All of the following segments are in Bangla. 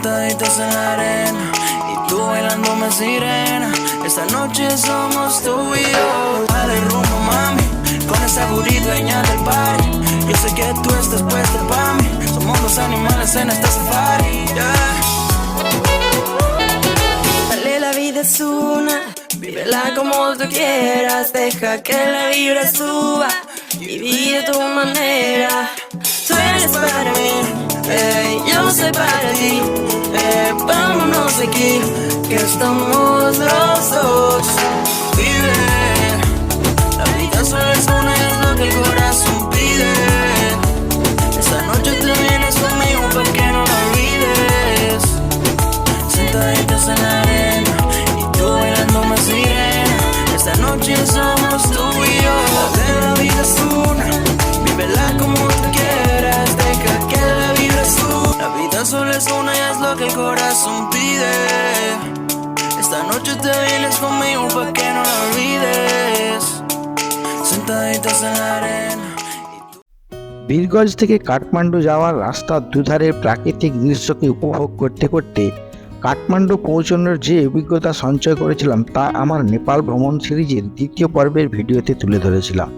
Sentaditos en la arena y tú bailándome sirena. Esta noche somos tú y yo. Dale rumbo, mami, con esa gurí dueña del party. Yo sé que tú estás puesta para mí. Somos dos animales en esta safari. Yeah. Dale, la vida es una, vívela como tú quieras, deja que la vibra suba y vive tu manera. Tú eres para mí, eh, yo soy para ti, eh, vámonos aquí, que estamos los dos. Vive, la vida solo es una es lo que corazón Birganj থেকে কাঠমান্ডু যাওয়ার রাস্তার দুধারের প্রাকৃতিক দৃশ্যকে উপভোগ করতে করতে কাঠমান্ডু পৌঁছানোর যে অভিজ্ঞতা সঞ্চয় করেছিলাম, তা আমার নেপাল ভ্রমণ সিরিজের দ্বিতীয় পর্বের ভিডিওতে তুলে ধরেছিলাম।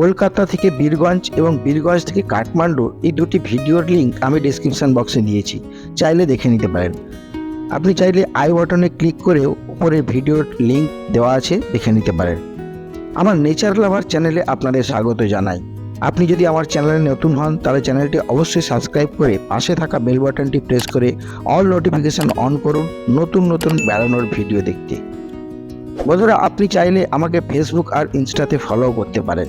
কলকাতা থেকে বীরগঞ্জ এবং বীরগঞ্জ থেকে কাঠমান্ডু এই দুটি ভিডিওর লিঙ্ক আমি ডিসক্রিপশন বক্সে দিয়েছি, চাইলে দেখে নিতে পারেন। আপনি চাইলে আই বাটনে ক্লিক করেও উপরে ভিডিওর লিঙ্ক দেওয়া আছে, দেখে নিতে পারেন। আমার নেচার লাভার চ্যানেলে আপনাদের স্বাগত জানাই। আপনি যদি আমার চ্যানেলে নতুন হন, তাহলে চ্যানেলটি অবশ্যই সাবস্ক্রাইব করে পাশে থাকা বেল বাটনটি প্রেস করে অল নোটিফিকেশন অন করুন, নতুন নতুন বেড়ানোর ভিডিও দেখতে। বন্ধুরা, আপনি চাইলে আমাকে ফেসবুক আর ইনস্টাতে ফলো করতে পারেন।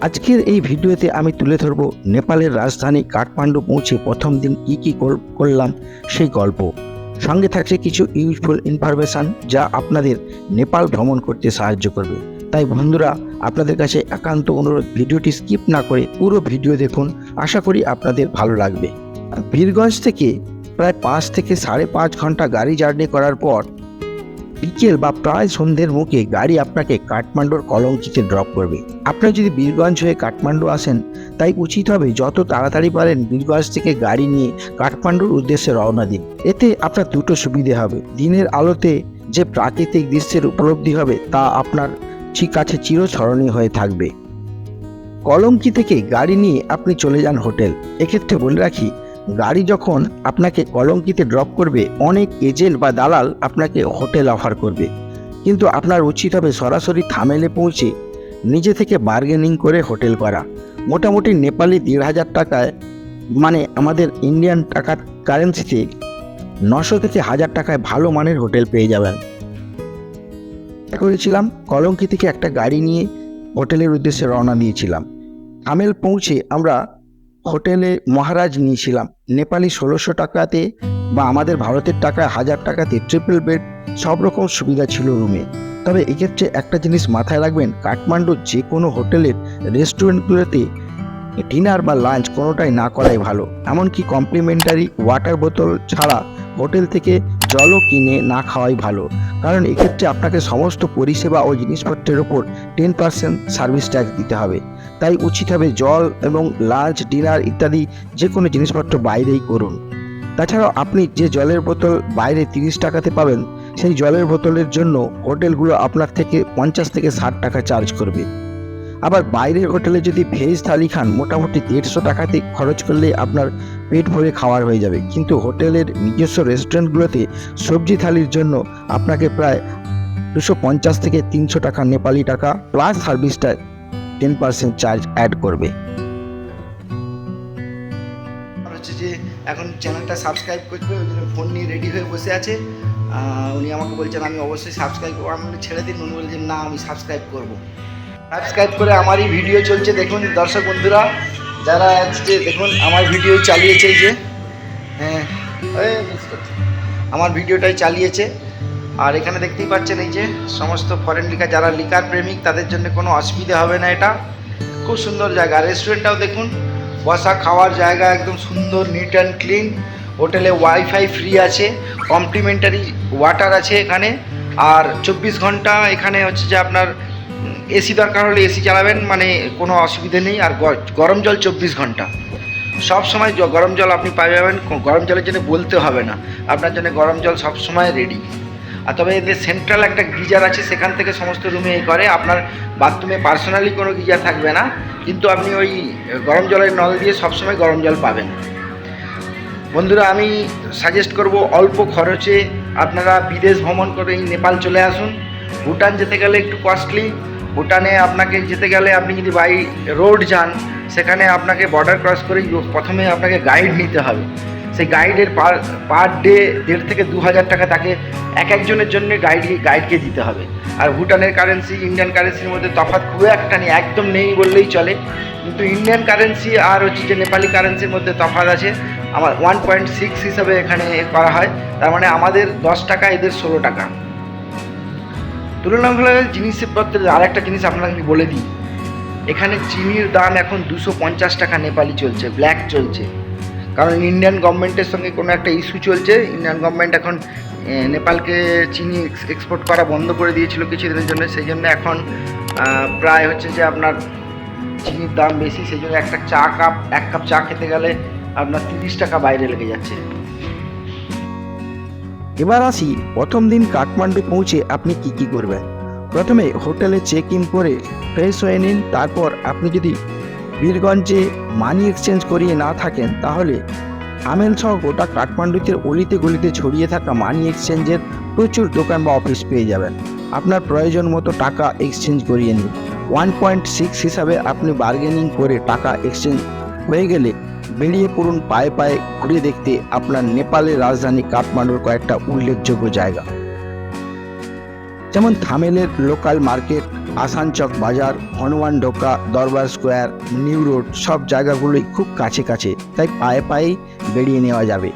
আজকের এই ভিডিওতে আমি তুলে ধরব নেপালের রাজধানী কাঠমান্ডু পৌঁছে প্রথম দিন কী কী কর- করলাম সেই গল্প। সঙ্গে থাকছে কিছু ইউজফুল ইনফরমেশান যা আপনাদের নেপাল ভ্রমণ করতে সাহায্য করবে। তাই বন্ধুরা, আপনাদের কাছে একান্ত অনুরোধ, ভিডিওটি স্কিপ না করে পুরো ভিডিও দেখুন, আশা করি আপনাদের ভালো লাগবে। বীরগঞ্জ থেকে প্রায় পাঁচ থেকে সাড়ে পাঁচ ঘণ্টা গাড়ি জার্নি করার পর বিকেল বা প্রায় সন্ধ্যের মুখে গাড়ি আপনাকে কাঠমান্ডুর কলঙ্কিতে ড্রপ করবে। আপনি যদি বীরগঞ্জ হয়ে কাঠমান্ডু আসেন, তাই উচিত হবে যত তাড়াতাড়ি পারেন বীরগঞ্জ থেকে গাড়ি নিয়ে কাঠমান্ডুর উদ্দেশ্যে রওনা দিন। এতে আপনার দুটো সুবিধে হবে। দিনের আলোতে যে প্রাকৃতিক দৃশ্যের উপলব্ধি হবে, তা আপনার কাছে চিরস্মরণীয় হয়ে থাকবে। কলঙ্কি থেকে গাড়ি নিয়ে আপনি চলে যান হোটেল। এক্ষেত্রে বলে রাখি, গাড়ি যখন আপনাকে কলঙ্কিতে ড্রপ করবে, অনেক এজেন্ট বা দালাল আপনাকে হোটেল অফার করবে। কিন্তু আপনার উচিত হবে সরাসরি থামেলে পৌঁছে নিজে থেকে বার্গেনিং করে হোটেল করা। মোটামুটি নেপালি দেড় হাজার টাকায় মানে আমাদের ইন্ডিয়ান টাকার কারেন্সিতে নশো থেকে হাজার টাকায় ভালো মানের হোটেল পেয়ে যাবেন। করেছিলাম। কলঙ্কি থেকে একটা গাড়ি নিয়ে হোটেলের উদ্দেশ্যে রওনা দিয়েছিলাম। আমেল পৌঁছে আমরা হোটেলে মহারাজ নিয়েছিলাম। নেপালি ষোলোশো টাকাতে বা আমাদের ভারতের টাকায় হাজার টাকাতে ট্রিপল বেড, সব রকম সুবিধা ছিল রুমে। তবে এক্ষেত্রে একটা জিনিস মাথায় রাখবেন কাঠমান্ডুর যে কোনো হোটেলের রেস্টুরেন্টগুলোতে ডিনার বা লাঞ্চ কোনোটাই না করাই ভালো। এমনকি কমপ্লিমেন্টারি ওয়াটার বোতল ছাড়া হোটেল থেকে জলও কিনে না খাওয়াই ভালো। কারণ এক্ষেত্রে আপনাকে সমস্ত পরিষেবা ও জিনিসপত্রের ওপর টেন পার্সেন্ট সার্ভিস ট্যাক্স দিতে হবে। তাই উচিত হবে জল এবং লাঞ্চ, ডিনার ইত্যাদি যে কোনো জিনিসপত্র বাইরেই করুন। তাছাড়াও আপনি যে জলের বোতল বাইরে তিরিশ টাকাতে পাবেন, সেই জলের বোতলের জন্য হোটেলগুলো আপনার থেকে পঞ্চাশ থেকে ষাট টাকা চার্জ করবে। আবার বাইরের হোটেলে যদি ভেজ থালি খান, মোটামুটি দেড়শো টাকাতে খরচ করলে আপনার পেট ভরে খাওয়ার হয়ে যাবে। কিন্তু হোটেলের নিজস্ব রেস্টুরেন্টগুলোতে সবজি থালির জন্য আপনাকে প্রায় দুশো পঞ্চাশ থেকে তিনশো টাকা নেপালি টাকা প্লাস সার্ভিসটা টেন পার্সেন্ট চার্জ অ্যাড করবে। হচ্ছে যে এখন চ্যানেলটা সাবস্ক্রাইব করবে ওই জন্য ফোন নিয়ে রেডি হয়ে বসে আছে। উনি আমাকে বলছেন, আমি অবশ্যই সাবস্ক্রাইব করব। আমি ছেড়ে দিন। উনি বলছেন না, আমি সাবস্ক্রাইব করব। সাবস্ক্রাইব করে আমারই ভিডিও চলছে। দেখুন দর্শক বন্ধুরা যারা হচ্ছে দেখুন, আমার ভিডিও চালিয়েছে যে। হ্যাঁ। আমার ভিডিওটাই চালিয়েছে। আর এখানে দেখতেই পাচ্ছেন এই যে, সমস্ত ফরেন লিকার যারা লিকার প্রেমিক, তাদের জন্য কোনো অসুবিধা হবে না এটা। খুব সুন্দর জায়গা। রেস্টুরেন্টটাও দেখুন, বসা খাওয়ার জায়গা একদম সুন্দর নিট অ্যান্ড ক্লিন হোটেলে ওয়াইফাই ফ্রি আছে কমপ্লিমেন্টারি ওয়াটার আছে এখানে। আর চব্বিশ ঘণ্টা এখানে হচ্ছে যে আপনার এসি দরকার হলে এসি চালাবেন মানে কোনো অসুবিধে নেই। আর গরম জল চব্বিশ ঘণ্টা। সব সময় গরম জল আপনি পাই যাবেন গরম জলের জন্য বলতে হবে না। আপনার জন্য গরম জল সব সময় রেডি আর তবে এদের সেন্ট্রাল একটা গিজার আছে, সেখান থেকে সমস্ত রুমে এ করে। আপনার বাথরুমে পার্সোনালি কোনো গিজার থাকবে না, কিন্তু আপনি ওই গরম জলের নল দিয়ে সবসময় গরম জল পাবেন। বন্ধুরা, আমি সাজেস্ট করব অল্প খরচে আপনারা বিদেশ ভ্রমণ করে এই নেপাল চলে আসুন। ভুটান যেতে গেলে একটু কস্টলি ভুটানে আপনাকে যেতে গেলে আপনি যদি বাই রোড যান, সেখানে আপনাকে বর্ডার ক্রস করে প্রথমে আপনাকে গাইড নিতে হবে। সেই গাইডের পার পার ডে দেড় থেকে দু হাজার টাকা তাকে এক একজনের জন্য গাইড গাইডকে দিতে হবে। আর ভুটানের কারেন্সি ইন্ডিয়ান কারেন্সির মধ্যে তফাৎ খুব একটা নেই, একদম নেই বললেই চলে। কিন্তু ইন্ডিয়ান কারেন্সি আর হচ্ছে যে নেপালি কারেন্সির মধ্যে তফাৎ আছে, আমার ওয়ান পয়েন্ট সিক্স হিসাবে এখানে করা হয়। তার মানে আমাদের দশ টাকা, এদের ষোলো টাকা। তুলনামূলক জিনিসপত্রের আর একটা জিনিস আপনাকে বলে দিই। এখানে চিনির দাম এখন দুশো পঞ্চাশ টাকা নেপালি চলছে ব্ল্যাক চলছে। কারণ ইন্ডিয়ান গভর্নমেন্টের সঙ্গে কোনো একটা ইস্যু চলছে। ইন্ডিয়ান গভর্নমেন্ট এখন নেপালকে চিনি এক্সপোর্ট করা বন্ধ করে দিয়েছিল কিছুদিনের জন্য। সেই জন্য এখন প্রায় হচ্ছে যে আপনার চিনির দাম বেশি। সেই জন্য একটা চা কাপ এক কাপ চা খেতে গেলে আপনার তিরিশ টাকা বাইরে লেগে যাচ্ছে। এবার আসি প্রথম দিন কাঠমান্ডু পৌঁছে আপনি কি কি করবেন। প্রথমে হোটেলে চেক ইন করে ফ্রেশ হয়ে নিন, তারপর আপনি যদি বীরগঞ্জে মানি এক্সচেঞ্জ করিয়ে না থাকেন, তাহলে আমেল সহ গোটা কাঠমান্ডুতে অলিতে গলিতে ছড়িয়ে থাকা মানি এক্সচেঞ্জের প্রচুর দোকান বা অফিস পেয়ে যাবেন। আপনার প্রয়োজন মতো টাকা এক্সচেঞ্জ করিয়ে নিন। ওয়ান পয়েন্ট সিক্স হিসাবে আপনি বার্গেনিং করে টাকা এক্সচেঞ্জ হয়ে গেলে বেরিয়ে পড়ুন পায়ে পায়ে ঘুরে দেখতে আপনার নেপালের রাজধানী কাঠমান্ডুর কয়েকটা উল্লেখযোগ্য জায়গা। যেমন থামেলের লোকাল মার্কেট, আসানচক বাজার, হনুমান ডোকা দরবার স্কোয়ার, নিউ রোড, সব জায়গাগুলোই খুব কাছে কাছে, তাই পায়ে পায়েই বেরিয়ে নেওয়া যাবে।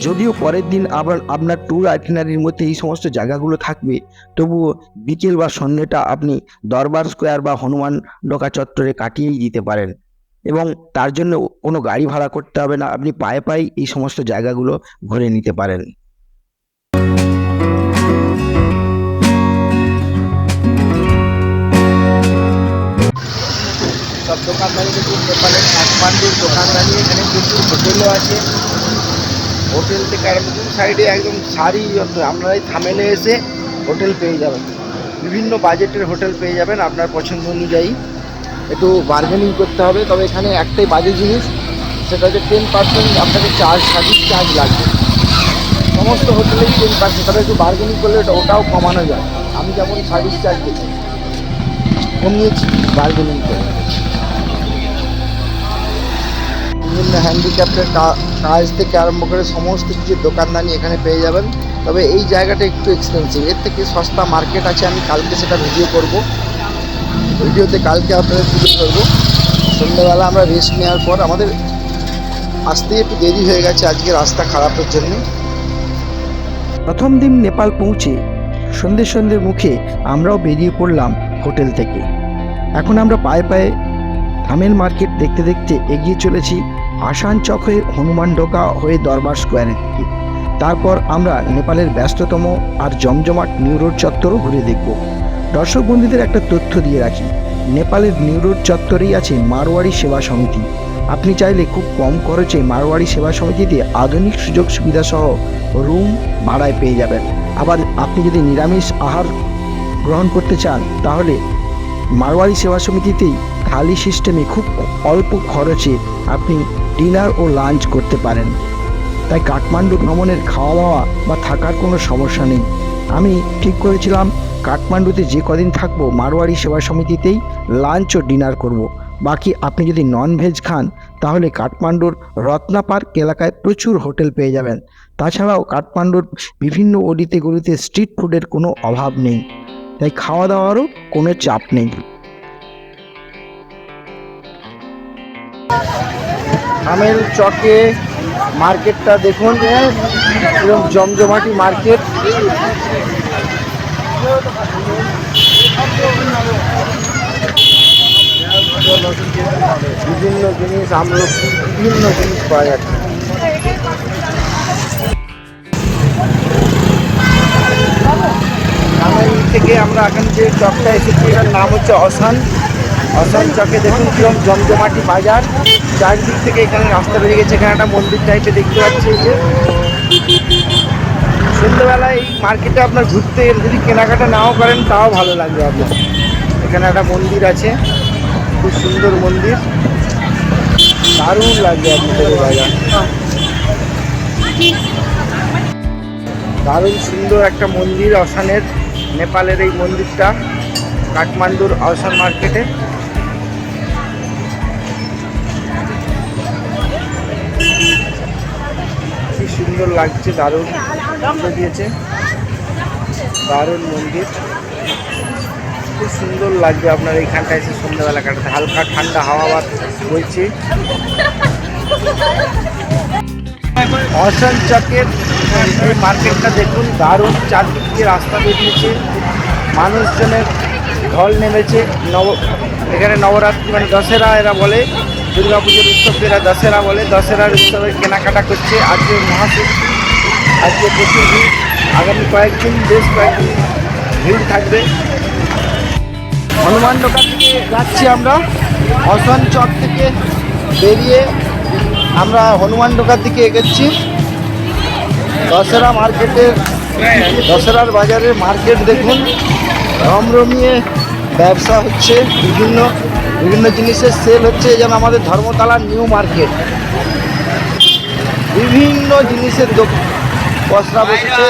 যদিও পরের দিন আবার আপনার ট্যুর আইটিনারির মধ্যে এই সমস্ত জায়গাগুলো থাকবে, তবুও বিকেল বা সন্ধ্যেটা আপনি দরবার স্কোয়ার বা হনুমান ডোকা চত্বরে কাটিয়েই দিতে পারেন। এবং তার জন্য কোনো গাড়ি ভাড়া করতে হবে না। আপনি পায়ে পায়ে এই সমস্ত জায়গাগুলো ঘুরে নিতে পারেন। সব দোকানদারি দেখুন নেপালের কাঠমান্ডুর দোকানদারি, এখানে প্রচুর হোটেলও আছে। হোটেল থেকে দু সাইডে একদম সারি আপনারা এই থামেলে এসে হোটেল পেয়ে যাবেন। বিভিন্ন বাজেটের হোটেল পেয়ে যাবেন আপনার পছন্দ অনুযায়ী। একটু বার্গেনিং করতে হবে। তবে এখানে একটাই বাজে জিনিস, সেটা হচ্ছে টেন পার্সেন্ট আপনাকে চার্জ সার্ভিস চার্জ লাগবে। সমস্ত হোটেলেই টেন পার্সেন্ট তবে একটু বার্গেনিং করলে ওটা- ওটাও কমানো যায়। আমি যেমন সার্ভিস চার্জ দিচ্ছি কমিয়েছি বার্গেনিং করে। বিভিন্ন হ্যান্ডিক্যাপ্টের কাজ থেকে আরম্ভ করে সমস্ত কিছু দোকানদানি এখানে পেয়ে যাবেন। তবে এই জায়গাটা একটু এক্সপেন্সিভ এর থেকে সস্তা মার্কেট আছে, আমি কালকে সেটা ভিডিও করব। ভিডিওতে কালকে আপনাদের তুলে ধরবো। সন্ধ্যেবেলা আমরা রেস্ট নেওয়ার পর আমাদের আসতে একটু দেরি হয়ে গেছে, আজকে রাস্তা খারাপের জন্য। প্রথম দিন নেপাল পৌঁছে সন্ধ্যে সন্ধ্যের মুখে আমরাও বেরিয়ে পড়লাম হোটেল থেকে। এখন আমরা পায়ে পায়ে থামেল মার্কেট দেখতে দেখতে এগিয়ে চলেছি আসান চক হয়ে হনুমান ডোকা হয়ে দরবার স্কোয়ারের দিকে। তারপর আমরা নেপালের ব্যস্ততম আর জমজমাট নিউ রোড চত্বরও ঘুরে দেখব। দর্শক বন্ধুদের একটা তথ্য দিয়ে রাখি। নেপালের নিউ রোড চত্বরেই আছে মারোয়াড়ি সেবা সমিতি। আপনি চাইলে খুব কম খরচে মারোয়াড়ি সেবা সমিতিতে আধুনিক সুযোগ সুবিধা সহ রুম ভাড়ায় পেয়ে যাবেন। আবার আপনি যদি নিরামিষ আহার গ্রহণ করতে চান, তাহলে মারোয়ারি সেবা সমিতিতেই থালি সিস্টেমে খুব অল্প খরচে আপনি ডিনার ও লাঞ্চ করতে পারেন। তাই কাঠমান্ডু ভ্রমণের খাওয়া দাওয়া বা থাকার কোনো সমস্যা নেই। আমি ঠিক করেছিলাম কাঠমান্ডুতে যে কদিন থাকব মারোয়ারি সেবা সমিতিতেই লাঞ্চ ও ডিনার করব। বাকি আপনি যদি নন ভেজ খান, তাহলে কাঠমান্ডুর রত্না পার্ক এলাকায় প্রচুর হোটেল পেয়ে যাবেন। তাছাড়াও কাঠমান্ডুর বিভিন্ন অলিতে গলিতে স্ট্রিট ফুডের কোনো অভাব নেই। তাই খাওয়া দাওয়ারও কোনো চাপ নেই। আমেল চকে মার্কেটটা দেখুন। জমজমাটি মার্কেট। বিভিন্ন জিনিস, আমলকি, বিভিন্ন জিনিস পাওয়া যাচ্ছে। থেকে আমরা এখন যে চকটা এসেছি, এটার নাম হচ্ছে অসান। অসম চকে দেখুন কিরম জমজমাটি বাজার। চারদিক থেকে এখানে রাস্তা বেরিয়ে গেছে, এখানে একটা মন্দির টাইপের দেখতে পাচ্ছি যে। সন্ধ্যেবেলায় এই মার্কেটে আপনার ঘুরতে যদি কেনাকাটা নাও করেন, তাও ভালো লাগবে আপনার। এখানে একটা মন্দির আছে, খুব সুন্দর মন্দির। দারুণ লাগবে আপনাদের বাজার দারুণ সুন্দর একটা মন্দির অসানের নেপালের এই মন্দিরটা, কাঠমান্ডুর অসান মার্কেটে। কি সুন্দর লাগছে, দারুণ। দিয়েছে। দারুণ মন্দির। খুব সুন্দর লাগবে আপনার এইখানটা এসে সন্ধ্যাবেলা কাটাতে। হালকা ঠান্ডা হাওয়া বাত বইছে। অসান চকের মার্কেটটা দেখুন, দারুণ চারদিক দিয়ে রাস্তা বেরিয়েছে। মানুষজনের ঢল নেমেছে। নব এখানে নবরাত্রি মানে দশেরা এরা বলে দুর্গা পুজোর উৎসবকে এরা দশেরা বলে, দশেরার উৎসবে কেনাকাটা করছে। আজকে মহাষষ্ঠী আজকে প্রচুর ভিড়। আগামী কয়েকদিন বেশ কয়েকদিন ভিড় থাকবে। হনুমান দোকান থেকে যাচ্ছি আমরা। অসন চক থেকে বেরিয়ে আমরা হনুমান দোকান দিকে এগোচ্ছি। দশেরা মার্কেটের দশেরার বাজারের মার্কেট দেখুন। রমরমিয়ে ব্যবসা হচ্ছে বিভিন্ন বিভিন্ন জিনিসের সেল হচ্ছে। যেন আমাদের ধর্মতলার নিউ মার্কেট বিভিন্ন জিনিসের দোক- পসরা বসেছে।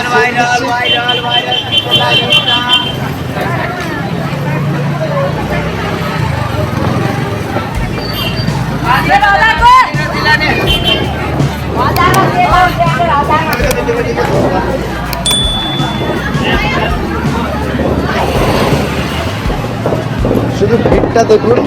শুধু ভিড়টা দেখুন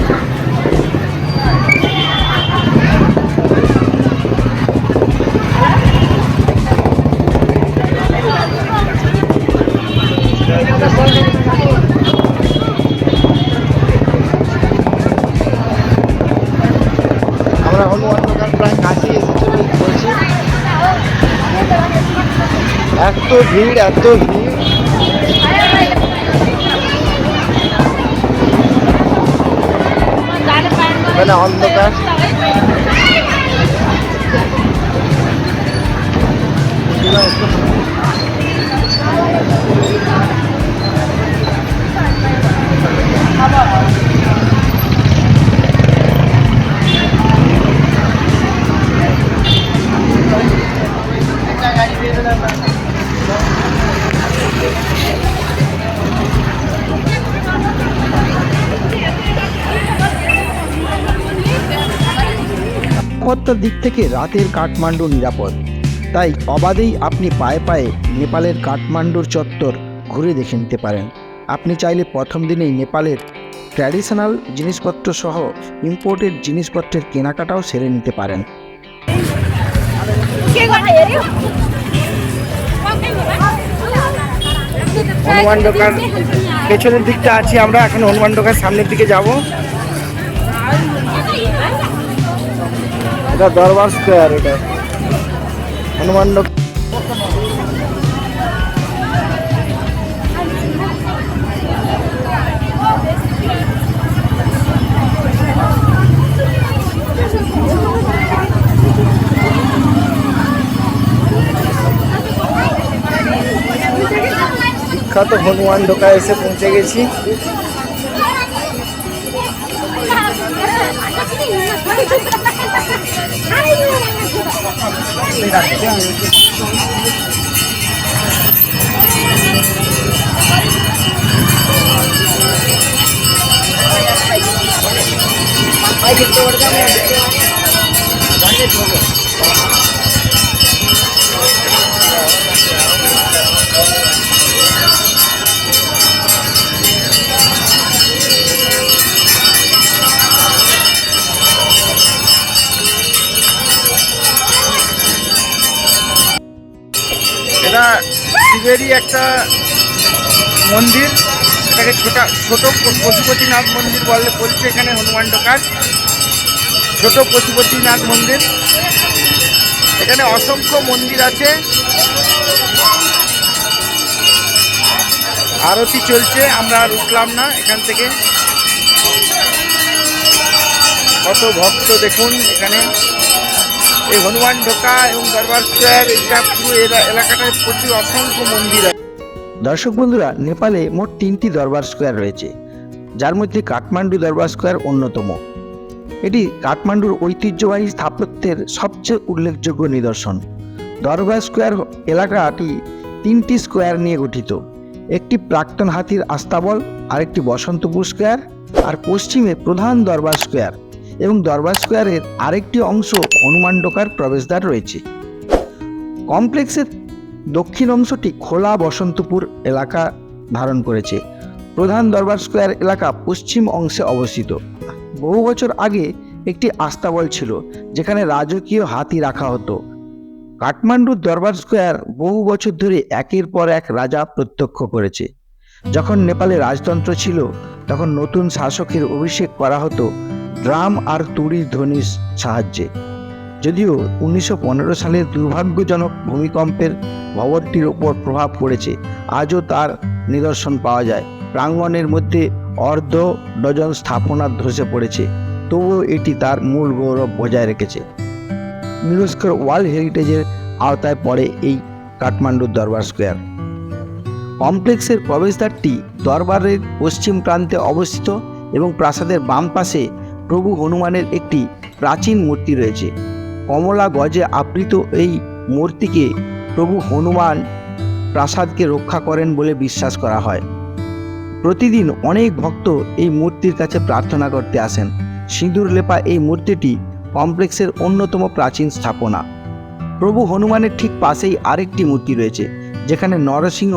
এত ভিড় এত ভিড়। মানে অন্ধকার। নিরাপত্তার দিক থেকে রাতের কাঠমান্ডু নিরাপদ। তাই অবাধেই আপনি পায়ে পায়ে নেপালের কাঠমান্ডুর চত্বর ঘুরে দেখে নিতে পারেন। আপনি চাইলে প্রথম দিনেই নেপালের ট্র্যাডিশনাল জিনিসপত্র সহ ইম্পোর্টেড জিনিসপত্রের কেনাকাটাও সেরে নিতে পারেন। হনুমান দোকান পেছনের দিকটা আছি আমরা এখন হনুমান দোকান সামনের দিকে যাব। এটা দরবার স্কোয়ার এটা। হনুমান বিখ্যাত হনুমান দোকান এসে পৌঁছে গেছি। এটা শিবেরই একটা মন্দির এটাকে ছোটা, ছোট পশুপতিনাথ মন্দির বলে বলছে এখানে হনুমান দোকান ছোট পশুপতিনাথ মন্দির। এখানে অসংখ্য মন্দির আছে। আরতি চলছে, আমরা আর উঠলাম না এখান থেকে। কত ভক্ত দেখুন এখানে। এই হনুমান ঢোকা এবং দরবার স্কোয়ার এটা পুরো এলাকাটায় প্রচুর অসংখ্য মন্দির আছে। দর্শক বন্ধুরা, নেপালে মোট তিনটি দরবার স্কোয়ার রয়েছে। যার মধ্যে কাঠমান্ডু দরবার স্কোয়ার অন্যতম। এটি কাঠমান্ডুর ঐতিহ্যবাহী স্থাপত্যের সবচেয়ে উল্লেখযোগ্য নিদর্শন। দরবার স্কোয়ার এলাকাটি তিনটি স্কোয়ার নিয়ে গঠিত। একটি প্রাক্তন হাতির আস্তাবল, আরেকটি বসন্তপুর স্কোয়ার, আর পশ্চিমে প্রধান দরবার স্কোয়ার। এবং দরবার স্কোয়ারের আরেকটি অংশ হনুমান ডোকার প্রবেশদ্বার রয়েছে। কমপ্লেক্সের দক্ষিণ অংশটি খোলা বসন্তপুর এলাকা ধারণ করেছে। প্রধান দরবার স্কোয়ার এলাকা পশ্চিম অংশে অবস্থিত। বহু বছর আগে একটি আস্তাবল ছিল, যেখানে রাজকীয় হাতি রাখা হতো। কাঠমান্ডুর দরবার স্কোয়ার বহু বছর ধরে একের পর এক রাজা প্রত্যক্ষ করেছে। যখন নেপালে রাজতন্ত্র ছিল, তখন নতুন শাসকের অভিষেক করা হতো। ড্রাম আর তুড়ির ধ্বনির সাহায্যে। যদিও উনিশশো পনেরো সালের দুর্ভাগ্যজনক ভূমিকম্পের ভবনটির ওপর প্রভাব পড়েছে, আজও তার নিদর্শন পাওয়া যায়। প্রাঙ্গণের মধ্যে অর্ধ ডজন স্থাপনা ধসে পড়েছে, তবুও এটি তার মূল গৌরব বজায় রেখেছে। ইউনেস্কোর ওয়ার্ল্ড হেরিটেজের আওতায় পড়ে এই কাঠমান্ডুর দরবার স্কোয়ার। কমপ্লেক্সের প্রবেশদ্বারটি দরবারের পশ্চিম প্রান্তে অবস্থিত এবং প্রাসাদের বাম পাশে প্রভু হনুমানের একটি প্রাচীন মূর্তি রয়েছে। কমলা গজে আবৃত এই মূর্তিকে প্রভু হনুমান প্রাসাদকে রক্ষা করেন বলে বিশ্বাস করা হয়। প্রতিদিন অনেক ভক্ত এই মূর্তির কাছে প্রার্থনা করতে আসেন। সিঁদুর লেপা এই মূর্তিটি কমপ্লেক্সের অন্যতম প্রাচীন স্থাপনা। প্রভু হনুমানের ঠিক পাশেই আরেকটি মূর্তি রয়েছে, যেখানে নরসিংহ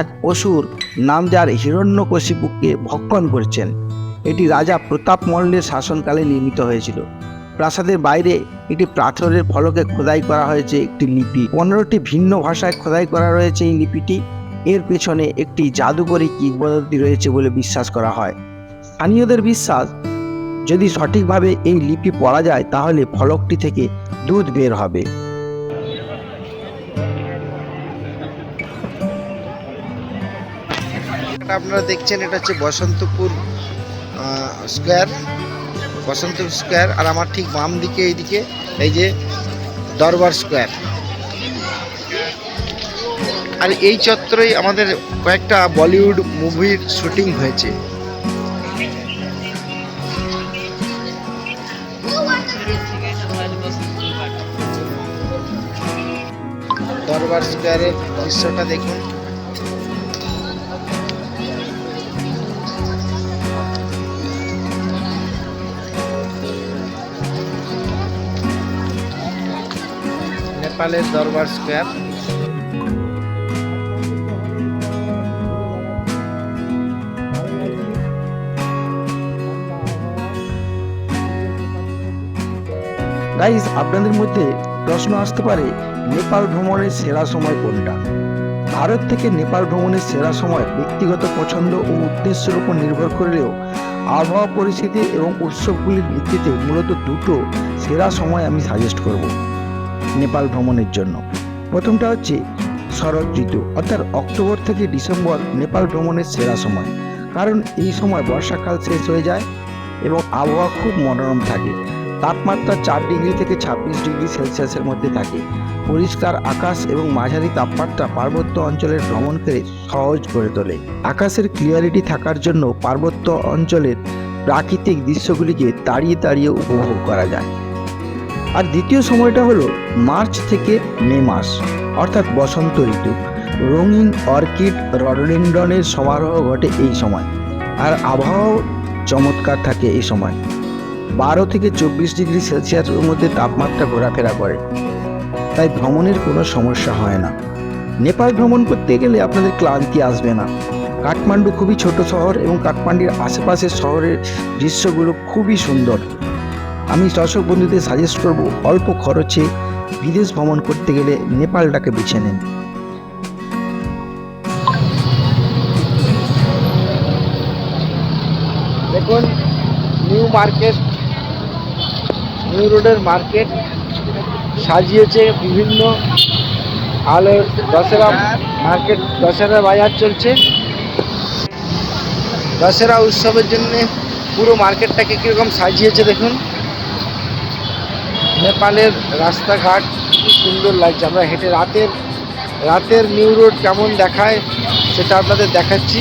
এক অসুর নাম যার হিরণ্যকশিপুকে ভক্ষণ করছেন। এটি রাজা প্রতাপ মল্লের শাসনকালে নির্মিত হয়েছিল। প্রাসাদের বাইরে একটি পাথরের ফলকে খোদাই করা হয়েছে একটি লিপি। পনেরোটি ভিন্ন ভাষায় খোদাই করা রয়েছে এই লিপিটি। এর পেছনে একটি জাদুকরী কিংবদন্তি রয়েছে বলে বিশ্বাস করা হয়। স্থানীয়দের বিশ্বাস, যদি সঠিকভাবে এই লিপি পড়া যায়, তাহলে ফলকটি থেকে দুধ বের হবে। আপনারা দেখছেন, এটা হচ্ছে বসন্তপুর স্কোয়ার বসন্ত স্কোয়ার আর আমার ঠিক বাম দিকে, এইদিকে, এই যে দরবার স্কোয়ার আর এই চত্বরেই আমাদের কয়েকটা বলিউড মুভির শুটিং হয়েছে। দরবার স্কোয়ারের দৃশ্যটা দেখুন। নেপালের দরবার স্কোয়ার। গাইজ আপনাদের মধ্যে প্রশ্ন আসতে পারে, নেপাল ভ্রমণের সেরা সময় কোনটা? ভারত থেকে নেপাল ভ্রমণের সেরা সময় ব্যক্তিগত পছন্দ ও উদ্দেশ্যের উপর নির্ভর করলেও আবহাওয়া পরিস্থিতি এবং উৎসবগুলির ভিত্তিতে মূলত দুটো সেরা সময় আমি সাজেস্ট করব। নেপাল ভ্রমণের জন্য। প্রথমটা হচ্ছে শরৎ ঋতু, অর্থাৎ অক্টোবর থেকে ডিসেম্বর নেপাল ভ্রমণের সেরা সময়। কারণ এই সময় বর্ষাকাল শেষ হয়ে যায় এবং আবহাওয়া খুব মনোরম থাকে। তাপমাত্রা চার ডিগ্রি থেকে ছাব্বিশ ডিগ্রি সেলসিয়াসের মধ্যে থাকে। পরিষ্কার আকাশ এবং মাঝারি তাপমাত্রা পার্বত্য অঞ্চলের ভ্রমণকে সহজ করে তোলে। আকাশের ক্লিয়ারিটি থাকার জন্য পার্বত্য অঞ্চলের প্রাকৃতিক দৃশ্যগুলিকে তাড়িয়ে তাড়িয়ে উপভোগ করা যায়। আর দ্বিতীয় সময়টা হলো মার্চ থেকে মে মাস, অর্থাৎ বসন্ত ঋতু। রঙিন অর্কিড রডোডেন্ড্রনের সমারোহ ঘটে এই সময়, আর আবহাওয়াও চমৎকার থাকে এই সময়। বারো থেকে চব্বিশ ডিগ্রি সেলসিয়াসের মধ্যে তাপমাত্রা ঘোরাফেরা করে, তাই ভ্রমণের কোনো সমস্যা হয় না। নেপাল ভ্রমণ করতে গেলে আপনাদের ক্লান্তি আসবে না। কাঠমান্ডু খুবই ছোট শহর এবং কাঠমান্ডুর আশেপাশের শহরের দৃশ্যগুলো খুবই সুন্দর। আমি দর্শক বন্ধুদের সাজেস্ট করব, অল্প খরচে বিদেশ ভ্রমণ করতে গেলে নেপালটাকে বেছে নেন। দেখুন নিউ মার্কেট নিউ রোডের মার্কেট সাজিয়েছে বিভিন্ন আলোর দশেরা মার্কেট দশেরা বাজার চলছে। দশেরা উৎসবের জন্য পুরো মার্কেটটাকে কীরকম সাজিয়েছে দেখুন। নেপালের রাস্তাঘাট, খুব সুন্দর লাগছে। আমরা হেঁটে রাতের রাতের নিউ রোড কেমন দেখায় সেটা আপনাদের দেখাচ্ছি।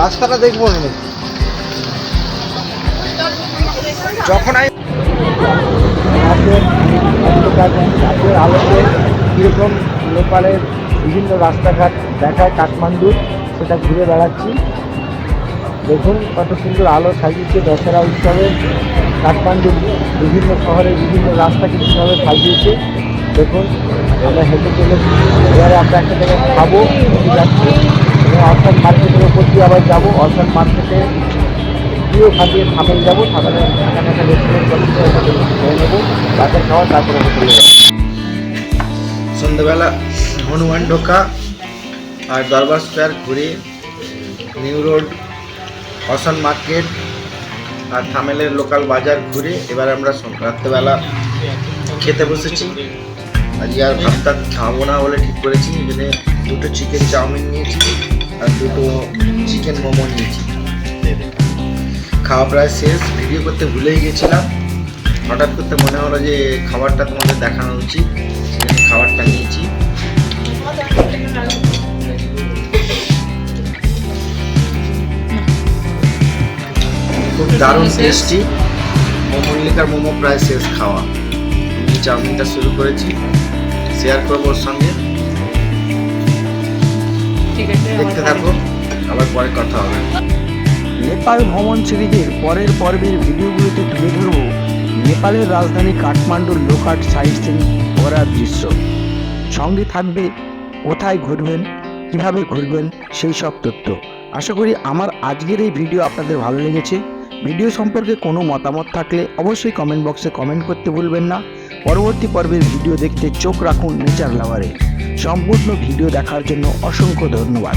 রাস্তাটা দেখব না যখন আমি আলোতে কীরকম নেপালের বিভিন্ন রাস্তাঘাট দেখায় কাঠমান্ডুর সেটা ঘুরে বেড়াচ্ছি। দেখুন কত সুন্দর আলো সাজিয়েছে দশহরা উৎসবে। কাঠমান্ডু বিভিন্ন শহরের বিভিন্ন রাস্তা কীভাবে সাজিয়েছে। দেখুন, আমরা হেঁটে চলেছি এবারে আমরা একটা জায়গায় খাব যাচ্ছি। এবং অর্থাৎ মার্কেটের ওপর দিয়ে আবার যাব। অর্থাৎ মার্কেটে দিয়ে ওখান থামেল যাব। থামেলে এখানে একটা রেস্টুরেন্ট করে নেব। রাতের খাওয়া, তারপরে হোটেলে যাব। সন্ধ্যেবেলা হনুমান ঢোকা আর দরবার স্কোয়ার ঘুরে নিউ রোড অসন মার্কেট আর থামেলের লোকাল বাজার ঘুরে এবার আমরা রাত্রেবেলা খেতে বসেছি। আজকে আর ভাতটা খাব না বলে ঠিক করেছি। জন্যে দুটো চিকেন চাউমিন নিয়েছি আর দুটো চিকেন মোমো নিয়েছি। খাওয়া প্রায় শেষ। ভিডিও করতে ভুলেই গেছিলাম। হঠাৎ করতে মনে হলো যে খাবারটা তোমাদের দেখানো উচিত। খাবারটা নিয়েছি খুব দারুণ টেস্টি মোমল্লিকার মোমো প্রায় শেষ খাওয়া। আমি চাউমিনটা শুরু করেছি। শেয়ার করব ওর সঙ্গে। দেখতে থাকো। আবার পরে কথা হবে। নেপাল ভ্রমণ সিরিজের পরের পর্বের ভিডিওগুলোতে তুলে ধরব নেপালের রাজধানী কাঠমান্ডুর লোকাট সাইট সিন ঘোরার দৃশ্য। সঙ্গে থাকবে কোথায় ঘুরবেন, কীভাবে ঘুরবেন, সেই সব তথ্য। আশা করি আমার আজকের এই ভিডিও আপনাদের ভালো লেগেছে। ভিডিও সম্পর্কে কোনো মতামত থাকলে অবশ্যই কমেন্ট বক্সে কমেন্ট করতে ভুলবেন না। পরবর্তী পর্বের ভিডিও দেখতে চোখ রাখুন নেচার লাভারে সম্পূর্ণ ভিডিও দেখার জন্য অসংখ্য ধন্যবাদ।